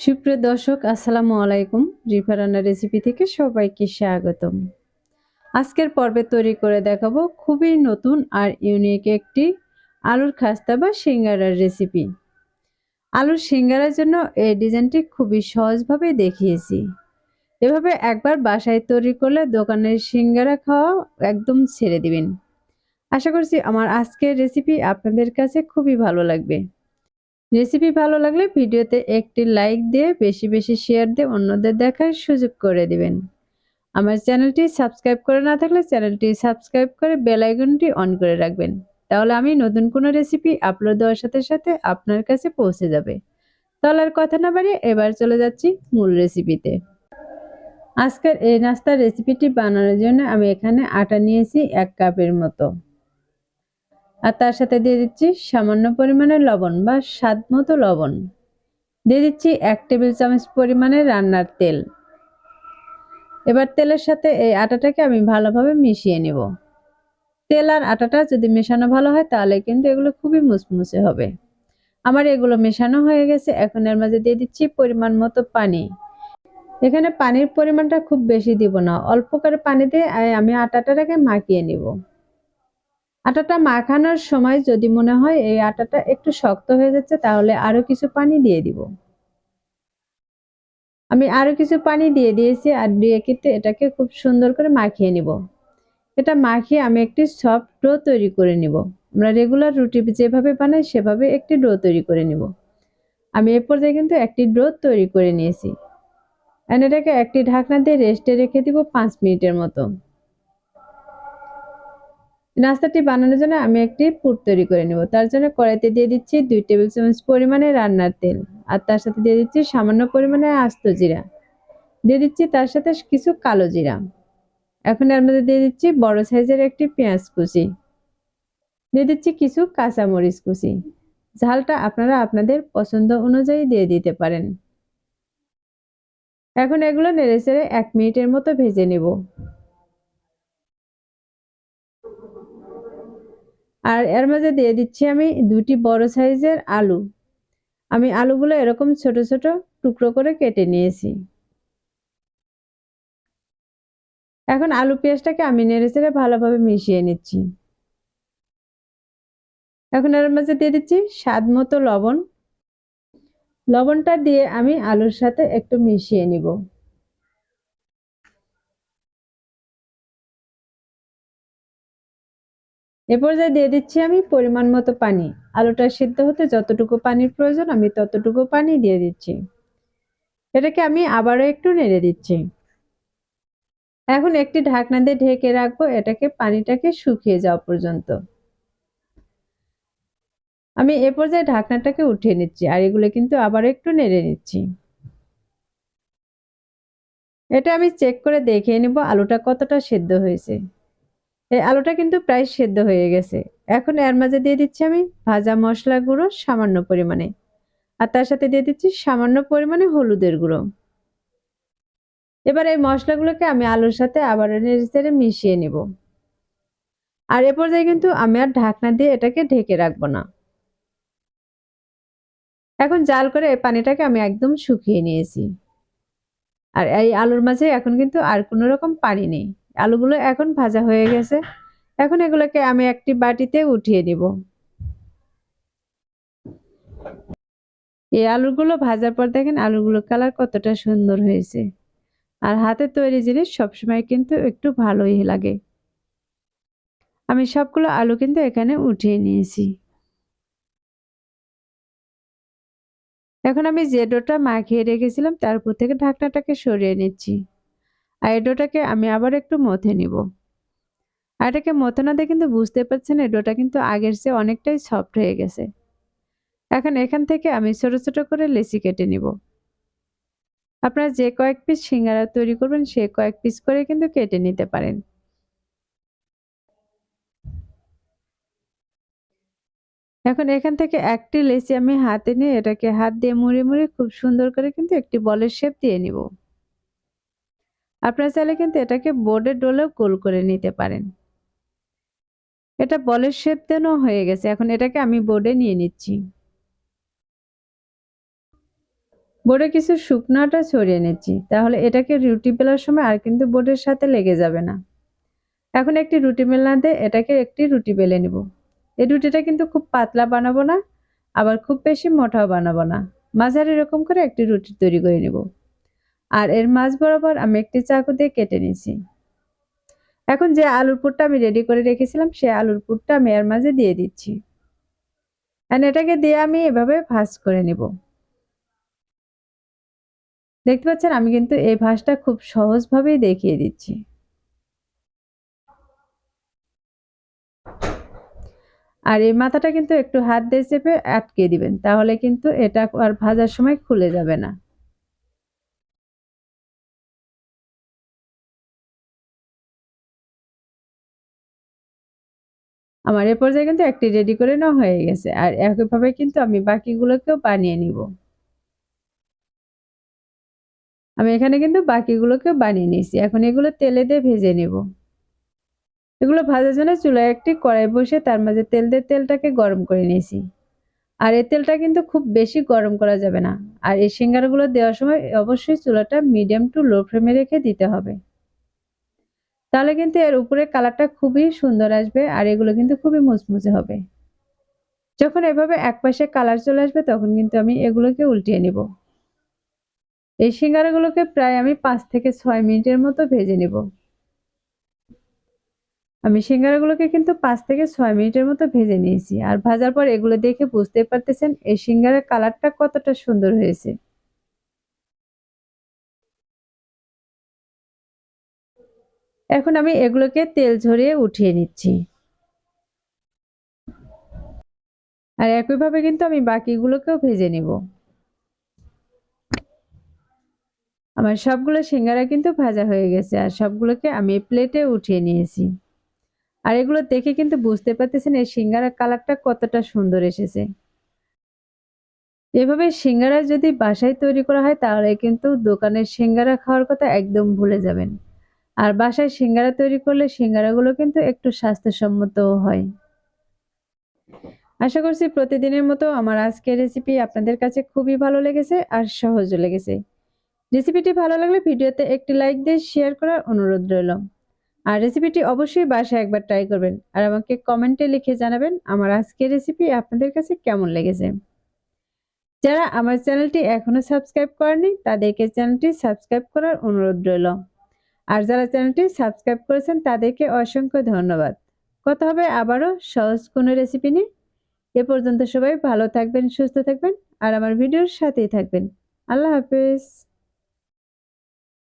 সুপ্রিয় দর্শক, আসসালামু আলাইকুম। রিফারানা রেসিপি থেকে সবাইকে স্বাগতম। আজকের পর্বে তৈরি করে দেখাবো খুবই নতুন আর ইউনিক একটি আলুর খাস্তা বা সিঙ্গারার রেসিপি আলুর সিঙ্গারার জন্য এই ডিজাইনটি খুবই সহজভাবে দেখিয়েছি। এভাবে একবার বাসায় তৈরি করলে দোকানের সিঙ্গারা খাওয়া একদম ছেড়ে দিবেন। আশা করছি আমার আজকের রেসিপি আপনাদের কাছে খুবই ভালো লাগবে। রেসিপি ভালো লাগলে ভিডিওতে একটি লাইক দিয়ে, বেশি বেশি শেয়ার দিয়ে অন্যদের দেখার সুযোগ করে দিবেন। আমার চ্যানেলটি সাবস্ক্রাইব করে না থাকলে চ্যানেলটি সাবস্ক্রাইব করে বেল আইকনটি অন করে রাখবেন। তাহলে আমি নতুন কোনো রেসিপি আপলোড দেওয়ার সাথে সাথে আপনার কাছে পৌঁছে যাবে। তাহলে আর কথা না বাড়িয়ে এবার চলে যাচ্ছি মূল রেসিপিতে আজকের এই নাস্তার রেসিপিটি বানানোর জন্য আমি এখানে আটা নিয়েছি এক কাপের মতো। আর তার সাথে দিয়ে দিচ্ছি সামান্য পরিমাণে লবণ বা স্বাদ মতো লবণ। দিয়ে দিচ্ছি এক টেবিল চামচ পরিমাণে রান্নার তেল। এবার তেলের সাথে এই আটাটাকে আমি ভালোভাবে মিশিয়ে নেব। তেল আর আটাটা যদি মেশানো ভালো হয় তাহলে কিন্তু এগুলো খুবই মুসমুসে হবে। আমার এগুলো মেশানো হয়ে গেছে, এখন এর মাঝে দিয়ে দিচ্ছি পরিমাণ মতো পানি। এখানে পানির পরিমাণটা খুব বেশি দিব না, অল্প করে পানি দিয়ে আমি আটাটাকে মাখিয়ে নিব। আটাটা মাখানোর সময় যদি মনে হয় এই আটাটা একটু শক্ত হয়ে যাচ্ছে, তাহলে আরও কিছু পানি দিয়ে দিব। আমি আরও কিছু পানি দিয়ে দিয়েছি আর দিয়ে কিন্তু এটাকে খুব সুন্দর করে মাখিয়ে নিব। এটা মাখিয়ে আমি একটি সফট ডো তৈরি করে নিব। আমরা রেগুলার রুটি যেভাবে বানাই, সেভাবে একটি ডো তৈরি করে নিব। আমি এ পর্যায়ে কিন্তু একটি ডো তৈরি করে নিয়েছি। এটাকে একটি ঢাকনা দিয়ে রেস্টে রেখে দিব পাঁচ মিনিটের মতো। নাস্তাটি বানানোর জন্য আমি একটি পুর তৈরি করে নেব। তার জন্য কড়াইতে দিয়ে দিচ্ছি দুই টেবিল চামচ পরিমাণে রান্নার তেল আর তার সাথে দিয়ে দিচ্ছি সামান্য পরিমাণে আস্ত জিরা। দিয়ে দিচ্ছি তার সাথে কিছু কালো জিরা। এখন এর মধ্যে দিয়ে দিচ্ছি বড় সাইজের একটি পেঁয়াজ কুচি। দিয়ে দিচ্ছি কিছু কাঁচামরিচ কুচি। ঝালটা আপনারা আপনাদের পছন্দ অনুযায়ী দিয়ে দিতে পারেন। এখন এগুলো নেড়ে চেড়ে এক মিনিটের মতো ভেজে নেব। আর এর মাঝে দিয়ে দিচ্ছি আমি দুটি বড় সাইজের আলু। আমি আলুগুলো এরকম ছোট ছোট টুকরো করে কেটে নিয়েছি। এখন আলু পেঁয়াজটাকে আমি নেড়ে চেড়ে ভালোভাবে মিশিয়ে নিচ্ছি। এখন এর মাঝে দিয়ে দিচ্ছি স্বাদ মতো লবণ। লবণটা দিয়ে আমি আলুর সাথে একটু মিশিয়ে নিব। এ পর্যায়ে দিয়ে দিচ্ছি আমি পরিমাণ মতো পানি। আলুটা সিদ্ধ হতে যতটুকু পানির প্রয়োজন, আমি ততটুকু পানি দিয়ে দিচ্ছি। এটাকে আমি আবারও একটু নেড়ে দিচ্ছি। এখন একটি ঢাকনা দিয়ে ঢেকে রাখব, এটাকে পানিটাকে শুকিয়ে যাওয়া পর্যন্ত। আমি এ পর্যায়ে ঢাকনাটাকে উঠিয়ে নিচ্ছি আর এগুলো কিন্তু আবার একটু নেড়ে নিচ্ছি। এটা আমি চেক করে দেখিয়ে নেব আলুটা কতটা সেদ্ধ হয়েছে। এই আলুটা কিন্তু প্রায় সেদ্ধ হয়ে গেছে। এখন এর মাঝে দিয়ে দিচ্ছি আমি ভাজা মশলা গুঁড়ো সামান্য পরিমাণে। আর তার সাথে দিয়ে দিচ্ছি সামান্য পরিমাণে হলুদের গুঁড়ো। এবার এই মশলাগুলোকে আমি আলুর সাথে আবার নেড়ে মিশিয়ে নিব। আর এ পর্যায়ে কিন্তু আমি আর ঢাকনা দিয়ে এটাকে ঢেকে রাখব না। এখন জাল করে এই পানিটাকে আমি একদম শুকিয়ে নিয়েছি। আর এই আলুর মাঝে এখন কিন্তু আর কোনো রকম পানি নেই। আলুগুলো এখন ভাজা হয়ে গেছে। এখন এগুলোকে আমি একটি বাটিতে উঠিয়ে নিব। এই আলুগুলো ভাজার পর দেখেন আলুগুলো কালার কতটা সুন্দর হয়েছে। আর হাতে তৈরি জিনিস সবসময় কিন্তু একটু ভালোই লাগে। আমি সবগুলো আলু কিন্তু এখানে উঠিয়ে নিয়েছি। এখন আমি যে ডোটা মাখিয়ে রেখেছিলাম, তার উপর থেকে ঢাকনাটাকে সরিয়ে নিচ্ছি। আর ডোটাকে আমি আবার একটু মথে নিব। আর এটাকে মথে না দিয়ে কিন্তু বুঝতে পারছেন এই ডোটা কিন্তু আগের চেয়ে অনেকটাই সফট হয়ে গেছে। এখন এখান থেকে আমি ছোট ছোট করে লেচি কেটে নিব। আপনারা যে কয়েক পিস সিঙ্গারা তৈরি করবেন সে কয়েক পিস করে কিন্তু কেটে নিতে পারেন। এখন এখান থেকে একটি লেচি আমি হাতে নিয়ে এটাকে হাত দিয়ে মুড়ে মুড়ে খুব সুন্দর করে কিন্তু একটি বলের শেপ দিয়ে নিব। আপনারা চাইলে কিন্তু এটাকে বোর্ডের ডোলেও গোল করে নিতে পারেন। এটা বলের শেপ দেনও হয়ে গেছে। এখন এটাকে আমি বোর্ডে নিয়ে নিচ্ছি। বোর্ডে কিছু শুকনাটা ছড়িয়ে নিচ্ছি। তাহলে এটাকে রুটি বেলার সময় আর কিন্তু বোর্ডের সাথে লেগে যাবে না। এখন একটি রুটি বেলনাতে এটাকে একটি রুটি বেলে নিব। এই রুটিটা কিন্তু খুব পাতলা বানাবো না, আবার খুব বেশি মোটাও বানাবো না। মাঝারি এরকম করে একটি রুটি তৈরি করে নিব। আর এর মাঝ বরাবর আমি একটি চাকু দিয়ে কেটে নিয়েছি। এখন যে আলুর পুরটা আমি রেডি করে রেখেছিলাম সেই আলুর পুরটা আমি এর মাঝে দিয়ে দিচ্ছি। এটাকে দিয়ে আমি এভাবে ভাজ করে নিব। দেখতে পাচ্ছেন, আমি কিন্তু এই ভাঁজটা খুব সহজভাবেই দেখিয়ে দিচ্ছি। আর এই মাথাটা কিন্তু একটু হাত দিয়ে চেপে আটকে দিবেন, তাহলে কিন্তু এটা আর ভাজার সময় খুলে যাবে না। আমার এ পর্যায়ে কিন্তু একটি রেডি করে নেওয়া হয়ে গেছে। আর একইভাবে কিন্তু আমি বাকিগুলোকেও বানিয়ে নিব। আমি এখানে কিন্তু বাকিগুলোকে বানিয়ে নিয়েছি। এখন এগুলো তেলে দিয়ে ভেজে নেব। এগুলো ভাজার জন্য চুলায় একটি কড়াই বসে তার মাঝে তেল দিয়ে তেলটাকে গরম করে নিয়েছি। আর এই তেলটা কিন্তু খুব বেশি গরম করা যাবে না। আর এই সিঙ্গারগুলো দেওয়ার সময় অবশ্যই চুলাটা মিডিয়াম টু লো ফ্লেমে রেখে দিতে হবে। তাহলে কিন্তু এর উপরে কালারটা খুবই সুন্দর আসবে আর এগুলো কিন্তু খুবই মুচমুচে হবে। যখন এভাবে এক পাশে কালার চলে আসবে তখন কিন্তু আমি এগুলোকে উল্টিয়ে নিব। এই সিঙ্গারাগুলোকে প্রায় আমি পাঁচ থেকে ছয় মিনিটের মতো ভেজে নেব। আমি সিঙ্গারাগুলোকে কিন্তু পাঁচ থেকে ছয় মিনিটের মতো ভেজে নিয়েছি। আর ভাজার পর এগুলো দেখে বুঝতে পারতেছেন এই সিঙ্গারের কালারটা কতটা সুন্দর হয়েছে। এখন আমি এগুলোকে তেল ঝরিয়ে উঠিয়ে নিচ্ছি। আর একইভাবে কিন্তু আমি বাকিগুলোকেও ভেজে নিব। আমার সবগুলো সিঙ্গারা কিন্তু ভাজা হয়ে গেছে আর সবগুলোকে আমি প্লেটে উঠিয়ে নিয়েছি। আর এগুলো দেখে কিন্তু বুঝতে পারতেছেন এই সিঙ্গারা কালারটা কতটা সুন্দর এসেছে। এভাবে সিঙ্গারা যদি বাসায় তৈরি করা হয় তাহলে কিন্তু দোকানের সিঙ্গারা খাওয়ার কথা একদম ভুলে যাবেন। আর বাসায় সিঙ্গারা তৈরি করলে সিঙ্গারাগুলো কিন্তু একটু স্বাস্থ্যসম্মতও হয়। আশা করছি প্রতিদিনের মতো আমার আজকের রেসিপি আপনাদের কাছে খুবই ভালো লেগেছে আর সহজও লেগেছে। রেসিপিটি ভালো লাগলে ভিডিওতে একটি লাইক দিয়ে শেয়ার করার অনুরোধ রইল। আর রেসিপিটি অবশ্যই বাসায় একবার ট্রাই করবেন আর আমাকে কমেন্টে লিখে জানাবেন আমার আজকের রেসিপি আপনাদের কাছে কেমন লেগেছে। যারা আমার চ্যানেলটি এখনও সাবস্ক্রাইব করেনি তাদেরকে চ্যানেলটি সাবস্ক্রাইব করার অনুরোধ রইল। আর যারা চ্যানেলটি সাবস্ক্রাইব করেছেন তাদেরকে অসংখ্য ধন্যবাদ। কথা হবে আবারও সহজ কোনো রেসিপি নিয়ে। এ পর্যন্ত সবাই ভালো থাকবেন, সুস্থ থাকবেন, আর আমার ভিডিওর সাথেই থাকবেন। আল্লাহ হাফেজ।